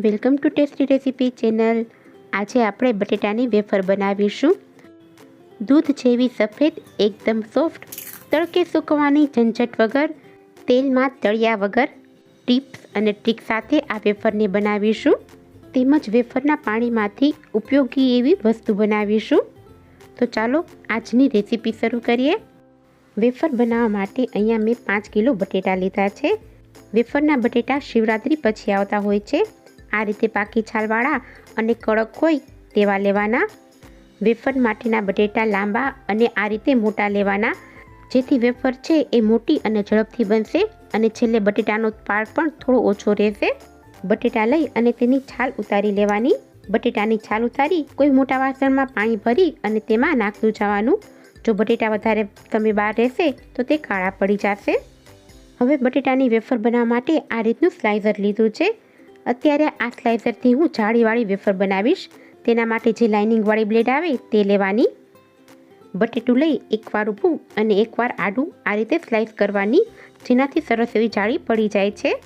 Welcome to tasty recipe channel. આજે આપણે બટેટાની wafer બનાવીશું. દૂધ જેવી સફેદ, એકદમ સોફ્ટ, તડકે સૂકવાની ઝંઝટ વગર, તેલમાં તળિયા વગર ટીપ્સ અને ટ્રીક સાથે આ વેફરને બનાવીશું. તેમજ વેફરના પાણીમાંથી ઉપયોગી એવી વસ્તુ બનાવીશું. તો ચાલો આજની રેસીપી શરૂ કરીએ. વેફર બનાવવા માટે અહીંયા મેં પાંચ કિલો બટેટા લીધા છે. વેફરના બટેટા શિવરાત્રિ પછી આવતા હોય છે. આ રીતે પાકી છાલવાળા અને કડક હોય તેવા લેવાના. વેફર માટેના બટેટા લાંબા અને આ રીતે મોટા લેવાના. જેથી વેફર છે એ મોટી અને ઝડપથી બનશે અને છેલ્લે બટેટાનો પાક પણ થોડો ઓછો રહેશે. બટેટા લઈ અને તેની છાલ ઉતારી લેવાની. બટેટાની છાલ ઉતારી કોઈ મોટા વાસણમાં પાણી ભરી અને તેમાં નાખતું જવાનું. જો બટેટા વધારે તમે બહાર રહેશે તો તે કાળા પડી જશે. હવે બટેટાની વેફર બનાવવા માટે આ રીતનું સ્લાઇઝર લીધું છે. અત્યારે આ સ્લાઇસરથી હું જાળીવાળી વેફર બનાવીશ. તેના માટે જે લાઇનિંગવાળી બ્લેડ આવે તે લેવાની. બટેટું લઈ એકવાર ઊભું અને એકવાર આડું આ રીતે સ્લાઇસ કરવાની, જેનાથી સરસ એવી જાળી પડી જાય છે.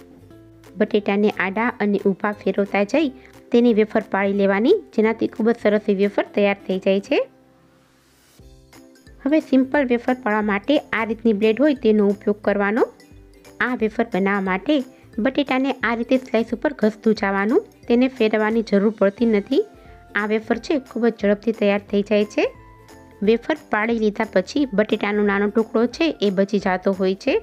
બટેટાને આડા અને ઊભા ફેરવતા જઈ તેની વેફર પાડી લેવાની, જેનાથી ખૂબ જ સરસ એવી વેફર તૈયાર થઈ જાય છે. હવે સિમ્પલ વેફર પાડવા માટે આ રીતની બ્લેડ હોય તેનો ઉપયોગ કરવાનો. આ વેફર બનાવવા માટે બટેટાને આ રીતે સ્લાઇસ ઉપર ઘસતું જવાનું. તેને ફેરવવાની જરૂર પડતી નથી. આ વેફર છે, ખૂબ જ ઝડપથી તૈયાર થઈ જાય છે. વેફર પાડી લીધા પછી બટેટાનો નાનો ટુકડો છે, એ બચી જતો હોય છે.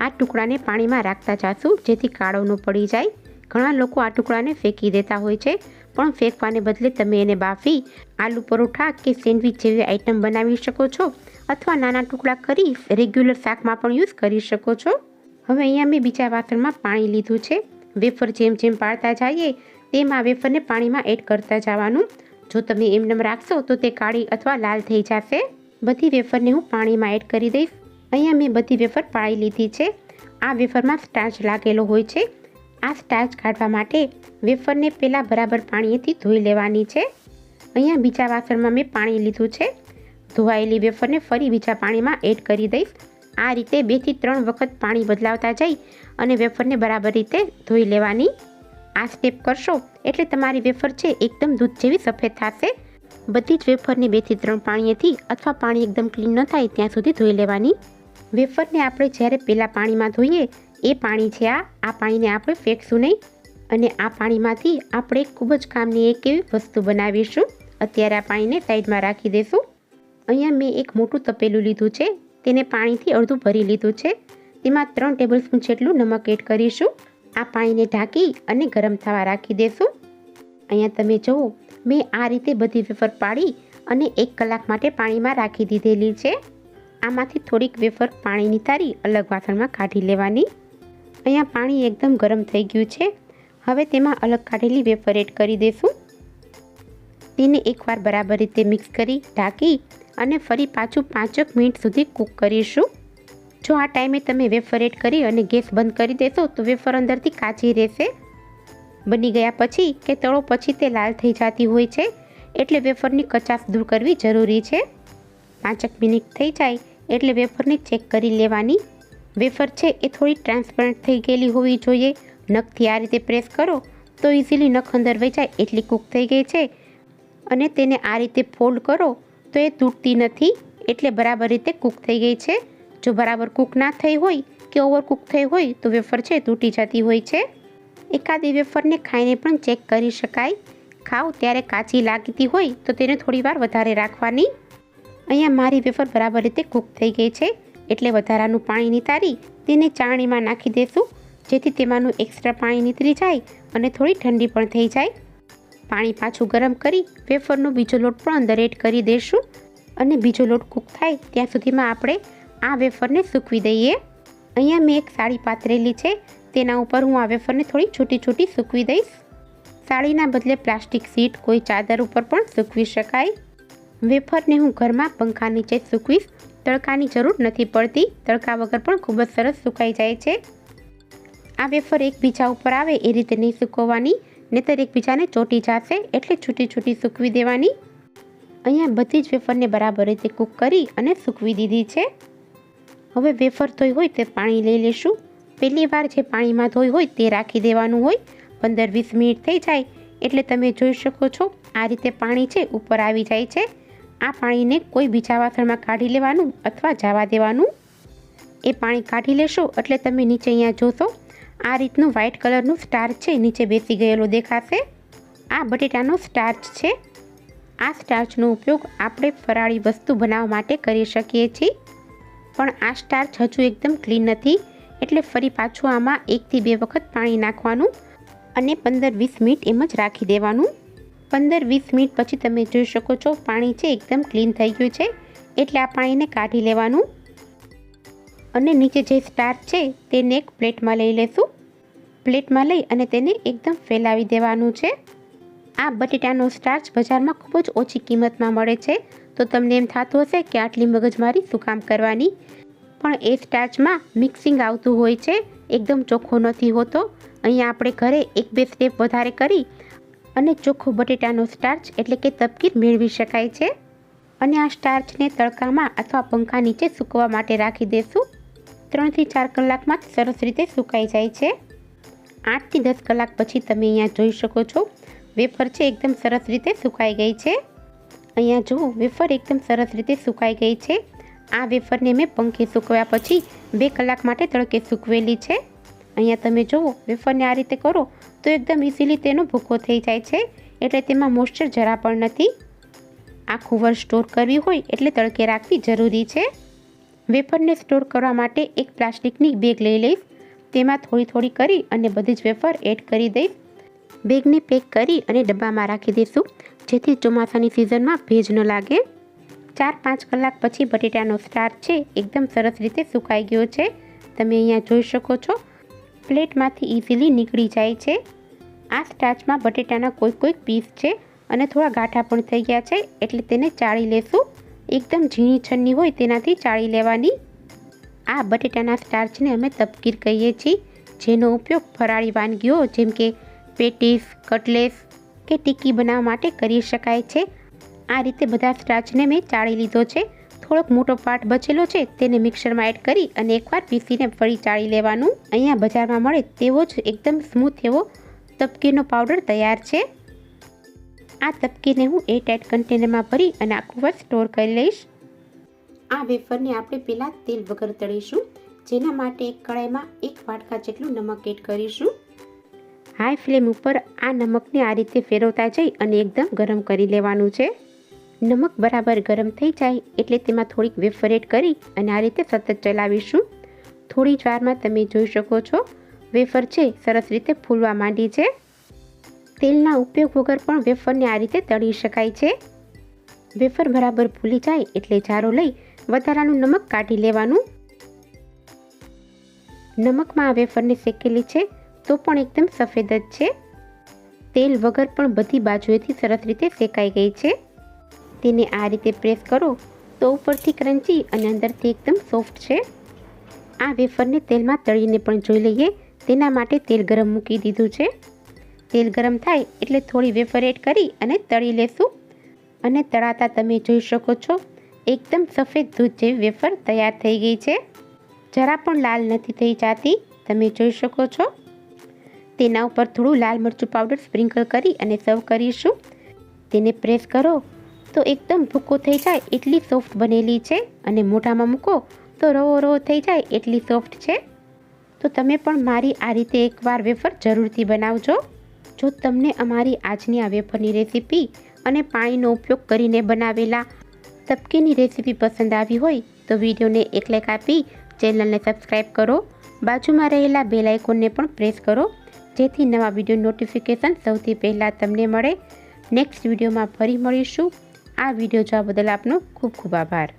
આ ટુકડાને પાણીમાં રાખતા જાશું, જેથી કાળો ન પડી જાય. ઘણા લોકો આ ટુકડાને ફેંકી દેતા હોય છે, પણ ફેંકવાને બદલે તમે એને બાફી, આલુ પરોઠા કે સેન્ડવિચ જેવી આઈટમ બનાવી શકો છો, અથવા નાના ટુકડા કરી રેગ્યુલર શાકમાં પણ યુઝ કરી શકો છો. હવે અહીંયા મેં બીજા વાસણમાં પાણી લીધું છે. વેફર જેમ જેમ પાડતા જઈએ, તેમ આ વેફરને પાણીમાં એડ કરતા જવાનું. જો તમે એમનેમ રાખશો, તો તે કાળી અથવા લાલ થઈ જશે. બધી વેફરને હું પાણીમાં એડ કરી દઈશ. અહીંયા મેં બધી વેફર પાળી લીધી છે. આ વેફરમાં સ્ટાર્ચ લાગેલો હોય છે. આ સ્ટાર્ચ કાઢવા માટે વેફરને પહેલાં બરાબર પાણીથી ધોઈ લેવાની છે. અહીંયા બીજા વાસણમાં મેં પાણી લીધું છે. ધોવાયેલી વેફરને ફરી બીજા પાણીમાં એડ કરી દઈશ. આ રીતે બેથી ત્રણ વખત પાણી બદલાવતા જઈ અને વેફરને બરાબર રીતે ધોઈ લેવાની આ સ્ટેપ કરશો. એટલે તમારી વેફર છે એકદમ દૂધ જેવી સફેદ થશે. બધી જ વેફરને બેથી ત્રણ પાણીએથી અથવા પાણી એકદમ ક્લીન ન થાય ત્યાં સુધી ધોઈ લેવાની. વેફરને આપણે જ્યારે પહેલાં પાણીમાં ધોઈએ, એ પાણી છે આ. આ પાણીને આપણે ફેંકશું નહીં. અને આ પાણીમાંથી આપણે ખૂબ જ કામની એક એવી વસ્તુ બનાવીશું. અત્યારે આ પાણીને સાઈડમાં રાખી દઈશું અહીંયા મેં એક મોટું તપેલું લીધું છે. તેને પાણીથી અડધું ભરી લીધું છે. તેમાં ત્રણ ટેબલ સ્પૂન જેટલું નમક એડ કરીશું. આ પાણીને ઢાંકી અને ગરમ થવા રાખી દેશું. અહીંયા તમે જુઓ, મેં આ રીતે બધી વેફર પાડી અને એક કલાક માટે પાણીમાં રાખી દીધેલી છે. આમાંથી થોડીક વેફર પાણી નિતારી અલગ વાસણમાં કાઢી લેવાની. અહીંયા પાણી એકદમ ગરમ થઈ ગયું છે. હવે તેમાં અલગ કાઢેલી વેફર એડ કરી દઈશું તેને એકવાર બરાબર રીતે મિક્સ કરી ઢાંકી અને ફરી પાછું પાંચક મિનિટ સુધી કૂક કરીશું. જો આ ટાઈમે તમે વેફર એડ કરી અને ગેસ બંધ કરી દેશો, તો વેફર અંદરથી કાચી રહેશે. બની ગયા પછી કે તળો પછી તે લાલ થઈ જતી હોય છે, એટલે વેફરની કચાશ દૂર કરવી જરૂરી છે. પાંચક મિનિટ થઈ જાય, એટલે વેફરને ચેક કરી લેવાની. વેફર છે એ થોડી ટ્રાન્સપરન્ટ થઈ ગયેલી હોવી જોઈએ. નખથી આ રીતે પ્રેસ કરો, તો ઇઝીલી નખ અંદર વેચાય એટલી કૂક થઈ ગઈ છે. અને તેને આ રીતે ફોલ્ડ કરો તો એ તૂટતી નથી એટલે બરાબર રીતે કૂક થઈ ગઈ છે. જો બરાબર કૂક ના થઈ હોય કે ઓવર કૂક થઈ હોય તો વેફર છે તૂટી જતી હોય છે. એકાદી વેફરને ખાઈને પણ ચેક કરી શકાય. ખાવ ત્યારે કાચી લાગતી હોય તો તેને થોડીવાર વધારે રાખવાની. અહીંયા મારી વેફર બરાબર રીતે કૂક થઈ ગઈ છે. એટલે વધારાનું પાણી નિતારી તેને ચાણીમાં નાખી દેશું. જેથી તેમાંનું એક્સ્ટ્રા પાણી નીતરી જાય અને થોડી ઠંડી પણ થઈ જાય. પાણી પાછું ગરમ કરી વેફરનો બીજો લોટ પણ અંદર એડ કરી દઈશું અને બીજો લોટ કૂક થાય ત્યાં સુધીમાં આપણે આ વેફરને સૂકવી દઈએ. અહીંયા મેં એક સાડી પાથરેલી છે, તેના ઉપર હું આ વેફરને થોડી છૂટી છૂટી સૂકવી દઈશ. સાડીના બદલે પ્લાસ્ટિક સીટ કોઈ ચાદર ઉપર પણ સૂકવી શકાય. વેફરને હું ઘરમાં પંખા નીચે સૂકવીશ, તડકાની જરૂર નથી પડતી, તડકા વગર પણ ખૂબ જ સરસ સુકાઈ જાય છે. આ વેફર એકબીજા ઉપર આવે એ રીતે નહીં સૂકવવાની નહીતર એકબીજાને ચોટી જશે એટલે છૂટી છૂટી સૂકવી દેવાની. અહીંયા બધી જ વેફરને બરાબર રીતે કૂક કરી અને સૂકવી દીધી છે. હવે વેફર ધોઈ હોય તે પાણી લઈ લેશું. પહેલી વાર જે પાણીમાં ધોઈ હોય તે રાખી દેવાનું હોય. પંદર વીસ મિનિટ થઈ જાય એટલે તમે જોઈ શકો છો આ રીતે પાણી છે ઉપર આવી જાય છે. આ પાણીને કોઈ બીજા વાસણમાં કાઢી લેવાનું અથવા જવા દેવાનું. એ પાણી કાઢી લેશો એટલે તમે નીચે અહીંયા જોશો આ રીતનું વ્હાઇટ કલરનું સ્ટાર્ચ છે. નીચે બેસી ગયેલો દેખાશે. આ બટેટાનો સ્ટાર્ચ છે. આ સ્ટાર્ચનો ઉપયોગ આપણે ફરાળી વસ્તુ બનાવવા માટે કરી શકીએ છીએ. પણ આ સ્ટાર્ચ હજુ એકદમ ક્લીન નથી. એટલે ફરી પાછું આમાં એકથી બે વખત પાણી નાખવાનું અને પંદર વીસ મિનિટ એમ જ રાખી દેવાનું. પંદર વીસ મિનિટ પછી તમે જોઈ શકો છો પાણી છે એકદમ ક્લીન થઈ ગયું છે. એટલે આ પાણીને કાઢી લેવાનું. અને નીચે જે સ્ટાર્ચ છે તેને એક પ્લેટમાં લઈ લેશું. પ્લેટમાં લઈ અને તેને એકદમ ફેલાવી દેવાનું છે. આ બટેટાનો સ્ટાર્ચ બજારમાં ખૂબ જ ઓછી કિંમતમાં મળે છે. તો તમને એમ થતું હશે કે આટલી મગજમારી શું કામ કરવાની? પણ એ સ્ટાર્ચમાં મિક્સિંગ આવતું હોય છે. એકદમ ચોખ્ખો નથી હોતો. અહીંયા આપણે ઘરે એક બે સ્ટેપ વધારે કરી અને ચોખ્ખો બટેટાનો સ્ટાર્ચ એટલે કે તપકીર મેળવી શકાય છે. અને આ સ્ટાર્ચને તડકામાં અથવા પંખા નીચે સૂકવા માટે રાખી દેશું. ત્રણથી ચાર કલાકમાં જ સરસ રીતે સુકાઈ જાય છે. આઠથી દસ કલાક પછી તમે અહીંયા જોઈ શકો છો, વેફર છે એકદમ સરસ રીતે સુકાઈ ગઈ છે. અહીંયા જુઓ, વેફર એકદમ સરસ રીતે સુકાઈ ગઈ છે. આ વેફરને મેં પંખે સૂકવ્યા પછી બે કલાક માટે તડકે સૂકવેલી છે. અહીંયા તમે જુઓ, વેફરને આ રીતે કરો તો એકદમ ઇઝીલી તેનો ભૂકો થઈ જાય છે, એટલે તેમાં મોઇશ્ચર જરા પણ નથી. આખું વર્ષ સ્ટોર કરવી હોય એટલે તડકે રાખવી જરૂરી છે. વેફરને સ્ટોર કરવા માટે એક પ્લાસ્ટિકની બેગ લઈ લઈશ. તેમાં થોડી થોડી કરી અને બધી જ વેફર એડ કરી દઈશ. બેગને પેક કરી અને ડબ્બામાં રાખી દઈશું, જેથી ચોમાસાની સિઝનમાં ભેજ ન લાગે. ચાર પાંચ કલાક પછી બટેટાનો સ્ટાર છે, એકદમ સરસ રીતે સુકાઈ ગયો છે. તમે અહીંયા જોઈ શકો છો, પ્લેટમાંથી ઇઝીલી નીકળી જાય છે. આ સ્ટાર્ચમાં બટેટાના કોઈ કોઈક પીસ છે અને થોડા ગાંઠા પણ થઈ ગયા છે, એટલે તેને ચાળી લેશું. એકદમ ઝીણી છન્ની હોય તેનાથી ચાળી લેવાની. આ બટેટાના સ્ટાર્ચને અમે તપકીર કહીએ છીએ, જેનો ઉપયોગ ફરાળી વાનગીઓ જેમ કે પેટીસ, કટલેસ કે ટિક્કી બનાવવા માટે કરી શકાય છે. આ રીતે બધા સ્ટાર્ચને મેં ચાળી લીધો છે. થોડોક મોટો પાર્ટ બચેલો છે તેને મિક્સરમાં એડ કરી અને એકવાર પીસીને ફરી ચાળી લેવાનું. અહીંયા બજારમાં મળે તેવો જ એકદમ સ્મૂથ એવો તપકીરનો પાવડર તૈયાર છે. આ તપકીને હું એ ટાઈટ કન્ટેનરમાં ભરી અને આખું વર્ષ સ્ટોર કરી લઈશ. આ વેફરને આપણે પહેલાં તેલ વગર તળીશું જેના માટે એક કડાઈમાં એક વાટકા જેટલું નમક એડ કરીશું. હાઈ ફ્લેમ ઉપર આ નમકને આ રીતે ફેરવતા જઈ અને એકદમ ગરમ કરી લેવાનું છે. નમક બરાબર ગરમ થઈ જાય એટલે તેમાં થોડીક વેફર એડ કરી અને આ રીતે સતત ચલાવીશું. થોડી જ વારમાં તમે જોઈ શકો છો વેફર છે સરસ રીતે ફૂલવા માંડી છે. તેલના ઉપયોગ વગર પણ વેફરને આ રીતે તળી શકાય છે. વેફર બરાબર ફૂલી જાય એટલે જારો લઈ વધારાનું નમક કાઢી લેવાનું. નમકમાં આ વેફરને શેકેલી છે તો પણ એકદમ સફેદ જ છે. તેલ વગર પણ બધી બાજુએથી સરસ રીતે શેકાઈ ગઈ છે. તેને આ રીતે પ્રેસ કરો તો ઉપરથી ક્રન્ચી અને અંદરથી એકદમ સોફ્ટ છે. આ વેફરને તેલમાં તળીને પણ જોઈ લઈએ તેના માટે તેલ ગરમ મૂકી દીધું છે. તેલ ગરમ થાય એટલે થોડી વેફર એડ કરી અને તળી લેશું. અને તળાતા તમે જોઈ શકો છો, એકદમ સફેદ દૂધ જેવી વેફર તૈયાર થઈ ગઈ છે. જરા પણ લાલ નથી થઈ જાતી, તમે જોઈ શકો છો. તેના ઉપર થોડું લાલ મરચું પાવડર સ્પ્રિંકલ કરી અને સર્વ કરીશું. તેને પ્રેસ કરો, તો એકદમ ભૂકો થઈ જાય એટલી સોફ્ટ બનેલી છે અને મોઢામાં મૂકો, તો રવો રવો થઈ જાય એટલી સોફ્ટ છે. તો તમે પણ મારી આ રીતે એકવાર વેફર જરૂરથી બનાવજો. જો તમને અમારી આજની આ વેફરની રેસીપી અને પાણીનો ઉપયોગ કરીને બનાવેલા તપકીની રેસીપી પસંદ આવી હોય તો વિડીયોને એક લાઈક આપી ચેનલને સબસ્ક્રાઈબ કરો. બાજુમાં રહેલા બે લાઇકોનને પણ પ્રેસ કરો. જેથી નવા વીડિયો નોટિફિકેશન સૌથી પહેલાં તમને મળે. નેક્સ્ટ વિડીયોમાં ફરી મળીશું. આ વીડિયો જોવા બદલ આપનો ખૂબ ખૂબ આભાર.